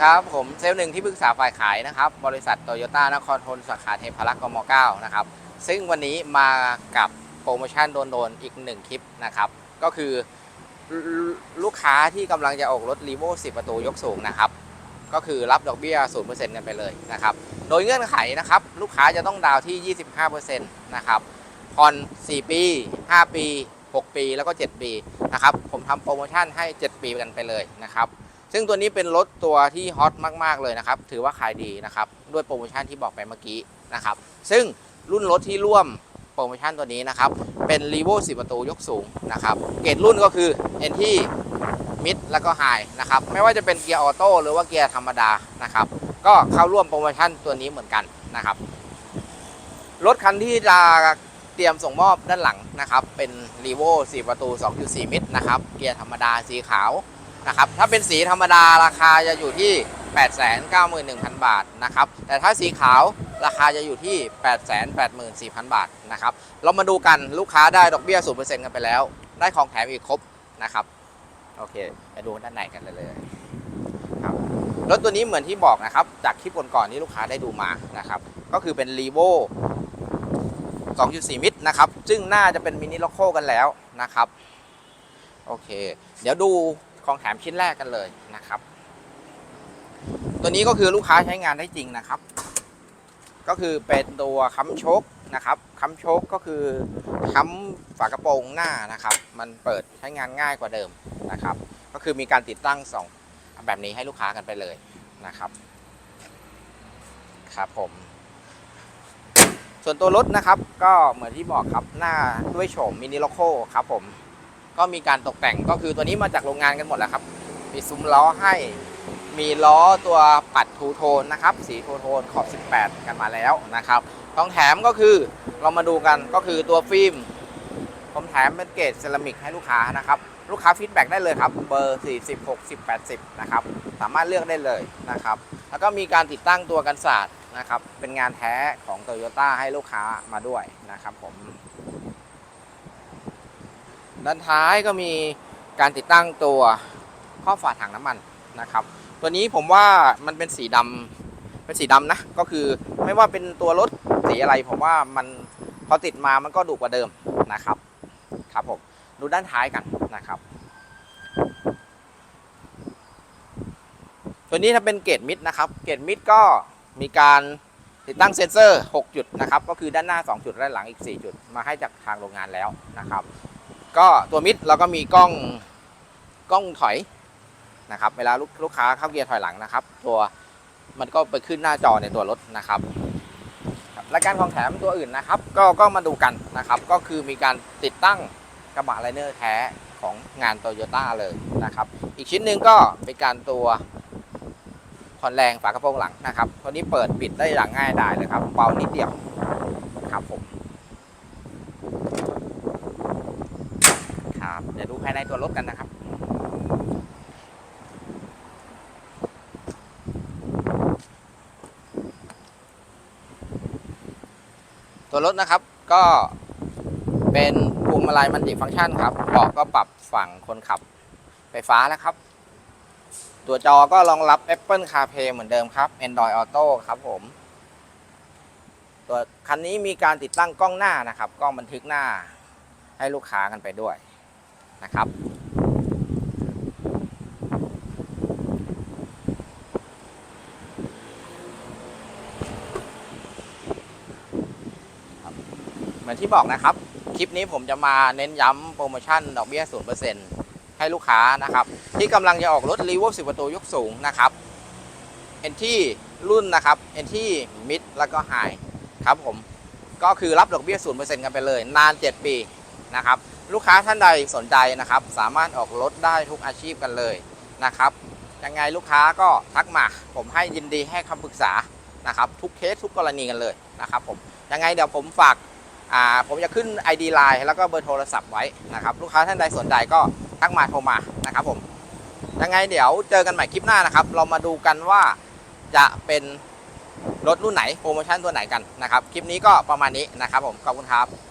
ครับ ผมเซลล์หนึ่งที่ปรึกษาฝ่ายขายนะครับ บริษัทโตโยต้านครทนสาขาเทพารักษ์กม9นะครับ ซึ่งวันนี้มากับโปรโมชั่นโดนๆอีกหนึ่งคลิปนะครับ ก็คือลูกค้าที่กำลังจะออกรถรีโว10 ประตูยกสูงนะครับ ก็คือรับดอกเบี้ย 0%กันไปเลยนะครับ โดยเงื่อนไขนะครับ ลูกค้าจะต้องดาวน์ที่ 25%นะครับผ่อน4 ปี 5 ปี 6 ปี แล้วก็ 7 ปีนะครับ ผมทำโปรโมชั่นให้ 7 ปีกันไปเลยนะครับ ซึ่งตัวนี้เป็นรถตัวที่ฮอตมาก ๆ เลยนะครับ ถือว่าขายดีนะครับ ด้วยโปรโมชั่นที่บอกไปเมื่อกี้นะครับ ซึ่งรุ่นรถที่ร่วมโปรโมชั่นตัวนี้นะครับ เป็น r e v o 10 ประตูยกสูงนะครับ เกรดรุ่นก็คือ n t มิดแล้วก็ไฮนะครับ ไม่ว่าจะเป็นเกียร์ออโต้หรือว่าเกียร์ธรรมดานะครับ ก็เข้าร่วมโปรโมชั่นตัวนี้เหมือนกันนะครับ รถคันที่จะเตรียมส่งมอบด้านหลังนะครับ เป็น r e v o 4ประตู 2.4 มิตรนะครับ เกียร์ธรรมดาสีขาว นะครับถ้าเป็นสีธรรมดาราคาจะอยู่ที่ 891,000 บาทนะครับแต่ถ้าสีขาวราคาจะอยู่ที่ 884,000 บาทนะครับเรามาดูกันลูกค้าได้ดอกเบี้ย 0%กันไปแล้ว ได้ของแถมอีกครบนะครับโอเคไปดูด้านในกันเลยครับรถตัวนี้เหมือนที่บอกนะครับ จากคลิปก่อนๆที่ลูกค้าได้ดูมานะครับก็คือเป็น r e v o 2.4 มิตรนะครับซึ่งน่าจะเป็นมินิโลโก้กันแล้วนะครับโอเค เดี๋ยวดู ของแถมชิ้นแรกกันเลยนะครับ ตัวนี้ก็คือลูกค้าใช้งานได้จริงนะครับ ก็คือเป็นตัวค้ำชคนะครับค้ำชคก็คือค้ำฝากระโปรงหน้านะครับ มันเปิดใช้งานง่ายกว่าเดิมนะครับ ก็คือมีการติดตั้งสองแบบนี้ให้ลูกค้ากันไปเลยนะครับครับผม ส่วนตัวรถนะครับก็เหมือนที่บอกครับหน้าด้วยโฉมมินิโลโก้ครับผม ก็มีการตกแต่งก็คือตัวนี้มาจากโรงงานกันหมดแล้วครับ มีซุ้มล้อให้ มีล้อตัวปัดทูโทนนะครับ สีทูโทนขอบ 18 กันมาแล้วนะครับของแถมก็คือเรามาดูกันก็คือตัวฟิล์มผมแถมเป็นเกรดเซรามิกให้ลูกค้านะครับ ลูกค้าฟีดแบ็กได้เลยครับ เบอร์ 40 60 80 นะครับ สามารถเลือกได้เลยนะครับ แล้วก็มีการติดตั้งตัวกันศาสตร์นะครับ เป็นงานแท้ของ t o y ยต้ให้ลูกค้ามาด้วยนะครับผม ด้านท้ายก็มีการติดตั้งตัวข้อฝาถังน้ำมันนะครับ ตัวนี้ผมว่ามันเป็นสีดำเป็นสีดำนะ ก็คือไม่ว่าเป็นตัวรถสีอะไร ผมว่ามันพอติดมามันก็ดุกว่าเดิมนะครับ ครับผมดูด้านท้ายกันนะครับ ตัวนี้ถ้าเป็นเกตมิดนะครับ เกตมิดก็มีการติดตั้งเซ็นเซอร์ 6 จุดนะครับ ก็คือด้านหน้า 2 จุดและหลังอีก 4 จุดมาให้จากทางโรงงานแล้วนะครับ ก็ตัวมิดเราก็มีกล้องกล้องถอยนะครับเวลาลูกลูกค้าเข้าเกียร์ถอยหลังนะครับ ตัวมันก็ไปขึ้นหน้าจอในตัวรถนะครับและการของแถมตัวอื่นนะครับ ก็ก็มาดูกันนะครับ ก็คือมีการติดตั้งกระบะไลเนอร์แท้ของงานโตโยต้าเลยนะครับ อีกชิ้นหนึ่งก็เป็นการตัวผ่อนแรงฝากระโปรงหลังนะครับตัวนี้เปิดปิดได้อย่างง่ายดายเลยครับเบานิดเดียวครับผม ครับ เดี๋ยวดูภายในตัวรถกันนะครับตัวรถนะครับก็เป็นพวงมาลัยมันติฟังก์ชันครับเบาะก็ปรับฝั่งคนขับไฟฟ้าแล้วครับ ตัวจอก็รองรับ Apple CarPlay เหมือนเดิมครับ Android Auto ครับผม ตัวคันนี้มีการติดตั้งกล้องหน้านะครับ กล้องบันทึกหน้าให้ลูกค้ากันไปด้วย นะครับ เหมือนที่บอกนะครับ คลิปนี้ผมจะมาเน้นย้ำโปรโมชั่นดอกเบี้ย0%ให้ลูกค้านะครับ ที่กำลังจะออกรถรีโว10ประตูยกสูงนะครับเอ็นที่รุ่นนะครับเอ็นที่มิดแล้วก็ไฮครับผมก็คือรับดอกเบี้ย0%กันไปเลย นาน 7 ปีนะครับ ลูกค้าท่านใดสนใจนะครับ สามารถออกรถได้ทุกอาชีพกันเลยนะครับยังไงลูกค้าก็ทักมา ผมให้ยินดีให้คำปรึกษานะครับ ทุกเคสทุกกรณีกันเลยนะครับผมยังไงเดี๋ยวผมฝากอ่าผมจะขึ้น ID Line แล้วก็เบอร์โทรศัพท์ไว้นะครับ ลูกค้าท่านใดสนใจก็ทักมาโทรมานะครับผมยังไงเดี๋ยวเจอกันใหม่คลิปหน้านะครับ เรามาดูกันว่าจะเป็นรถรุ่นไหนโปรโมชั่นตัวไหนกันนะครับ คลิปนี้ก็ประมาณนี้นะครับผมขอบคุณครับ